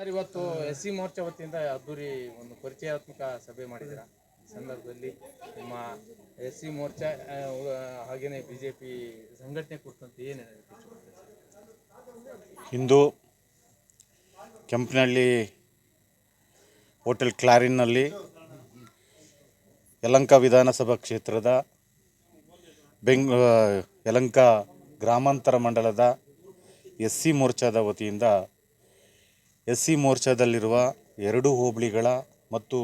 Sir, ಇವತ್ತು S C Morcha ವತಿಯಿಂದ ಅದ್ದೂರಿ ಒಂದು ಪರಿಚಯಾತ್ಮಕ ಸಭೆ ಮಾಡಿದ್ದೀರಾ ಸಂದರ್ಭದಲ್ಲಿ ನಿಮ್ಮ ಎಸ್ ಸಿ ಮೋರ್ಚಾ ಹಾಗೆಯೇ ಬಿ ಜೆ ಪಿ ಸಂಘಟನೆ ಕುರಿತಂತೆ ಏನು? ಇಂದು ಕೆಂಪನಹಳ್ಳಿ ಹೋಟೆಲ್ ಕ್ಲಾರಿನ್ನಲ್ಲಿ ಯಲಂಕ ವಿಧಾನಸಭಾ ಕ್ಷೇತ್ರದ ಬೆಂಗ್ ಯಲಂಕ ಗ್ರಾಮಾಂತರ ಮಂಡಲದ ಎಸ್ ಸಿ ಮೋರ್ಚಾದ ವತಿಯಿಂದ ಎಸ್ ಸಿ ಮೋರ್ಚಾದಲ್ಲಿರುವ ಎರಡು ಹೋಬಳಿಗಳ ಮತ್ತು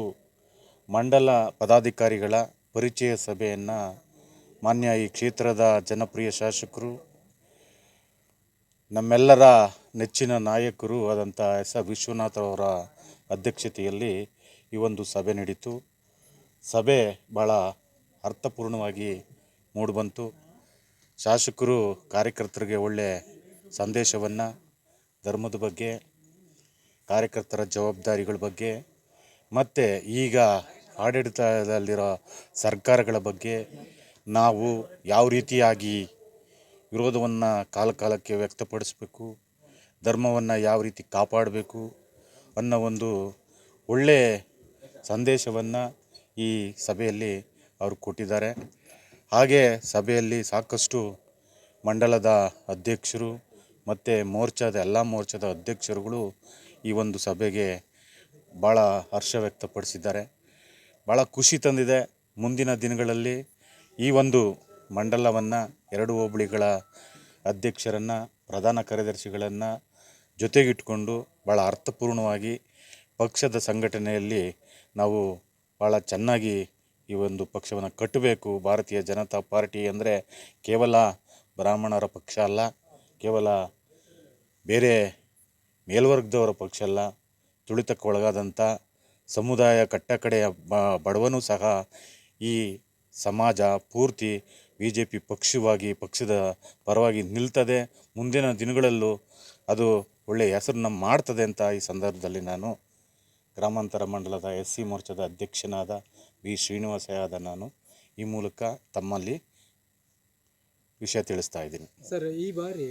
ಮಂಡಲ ಪದಾಧಿಕಾರಿಗಳ ಪರಿಚಯ ಸಭೆಯನ್ನು ಮಾನ್ಯ ಈ ಕ್ಷೇತ್ರದ ಜನಪ್ರಿಯ ಶಾಸಕರು, ನಮ್ಮೆಲ್ಲರ ನೆಚ್ಚಿನ ನಾಯಕರು ಆದಂಥ ಎಸ್ ಆರ್ ವಿಶ್ವನಾಥ್ ಅವರ ಅಧ್ಯಕ್ಷತೆಯಲ್ಲಿ ಈ ಒಂದು ಸಭೆ ನಡೀತು. ಸಭೆ ಭಾಳ ಅರ್ಥಪೂರ್ಣವಾಗಿ ಮೂಡಿಬಂತು. ಶಾಸಕರು, ಕಾರ್ಯಕರ್ತರಿಗೆ ಒಳ್ಳೆಯ ಸಂದೇಶವನ್ನು, ಧರ್ಮದ ಬಗ್ಗೆ ಕಾರ್ಯಕರ್ತರ ಜವಾಬ್ದಾರಿಗಳ ಬಗ್ಗೆ, ಮತ್ತು ಈಗ ಆಡಳಿತದಲ್ಲಿರೋ ಸರ್ಕಾರಗಳ ಬಗ್ಗೆ ನಾವು ಯಾವ ರೀತಿಯಾಗಿ ವಿರೋಧವನ್ನು ಕಾಲ ಕಾಲಕ್ಕೆ ವ್ಯಕ್ತಪಡಿಸಬೇಕು, ಧರ್ಮವನ್ನು ಯಾವ ರೀತಿ ಕಾಪಾಡಬೇಕು ಅನ್ನೋ ಒಂದು ಒಳ್ಳೆಯ ಸಂದೇಶವನ್ನು ಈ ಸಭೆಯಲ್ಲಿ ಅವರು ಕೊಟ್ಟಿದ್ದಾರೆ. ಹಾಗೆ ಸಭೆಯಲ್ಲಿ ಸಾಕಷ್ಟು ಮಂಡಲದ ಅಧ್ಯಕ್ಷರು ಮತ್ತು ಮೋರ್ಚಾದ ಎಲ್ಲ ಮೋರ್ಚಾದ ಅಧ್ಯಕ್ಷರುಗಳು ಈ ಒಂದು ಸಭೆಗೆ ಭಾಳ ಹರ್ಷ ವ್ಯಕ್ತಪಡಿಸಿದ್ದಾರೆ. ಭಾಳ ಖುಷಿ ತಂದಿದೆ ಮುಂದಿನ ದಿನಗಳಲ್ಲಿ ಈ ಒಂದು ಮಂಡಲವನ್ನು, ಎರಡು ಹೋಬಳಿಗಳ ಅಧ್ಯಕ್ಷರನ್ನು, ಪ್ರಧಾನ ಕಾರ್ಯದರ್ಶಿಗಳನ್ನು ಜೊತೆಗಿಟ್ಕೊಂಡು ಭಾಳ ಅರ್ಥಪೂರ್ಣವಾಗಿ ಪಕ್ಷದ ಸಂಘಟನೆಯಲ್ಲಿ ನಾವು ಭಾಳ ಚೆನ್ನಾಗಿ ಈ ಒಂದು ಪಕ್ಷವನ್ನು ಕಟ್ಟಬೇಕು. ಭಾರತೀಯ ಜನತಾ ಪಾರ್ಟಿ ಅಂದರೆ ಕೇವಲ ಬ್ರಾಹ್ಮಣರ ಪಕ್ಷ ಅಲ್ಲ, ಕೇವಲ ಬೇರೆ ಮೇಲ್ವರ್ಗದವರ ಪಕ್ಷ ಅಲ್ಲ, ತುಳಿತಕ್ಕೆ ಒಳಗಾದಂಥ ಸಮುದಾಯ ಕಟ್ಟಕಡೆಯ ಬಡವನೂ ಸಹ ಈ ಸಮಾಜ ಪೂರ್ತಿ ಬಿ ಜೆ ಪಿ ಪಕ್ಷವಾಗಿ, ಪಕ್ಷದ ಪರವಾಗಿ ನಿಲ್ತದೆ. ಮುಂದಿನ ದಿನಗಳಲ್ಲೂ ಅದು ಒಳ್ಳೆಯ ಹೆಸರನ್ನ ಮಾಡ್ತದೆ ಅಂತ ಈ ಸಂದರ್ಭದಲ್ಲಿ ನಾನು ಗ್ರಾಮಾಂತರ ಮಂಡಲದ ಎಸ್ ಸಿ ಮೋರ್ಚಾದ ಅಧ್ಯಕ್ಷನಾದ ವಿ ಶ್ರೀನಿವಾಸಯಾದ ನಾನು ಈ ಮೂಲಕ ತಮ್ಮಲ್ಲಿ ವಿಷಯ ತಿಳಿಸ್ತಾ ಇದ್ದೀನಿ. ಸರ್, ಈ ಬಾರಿ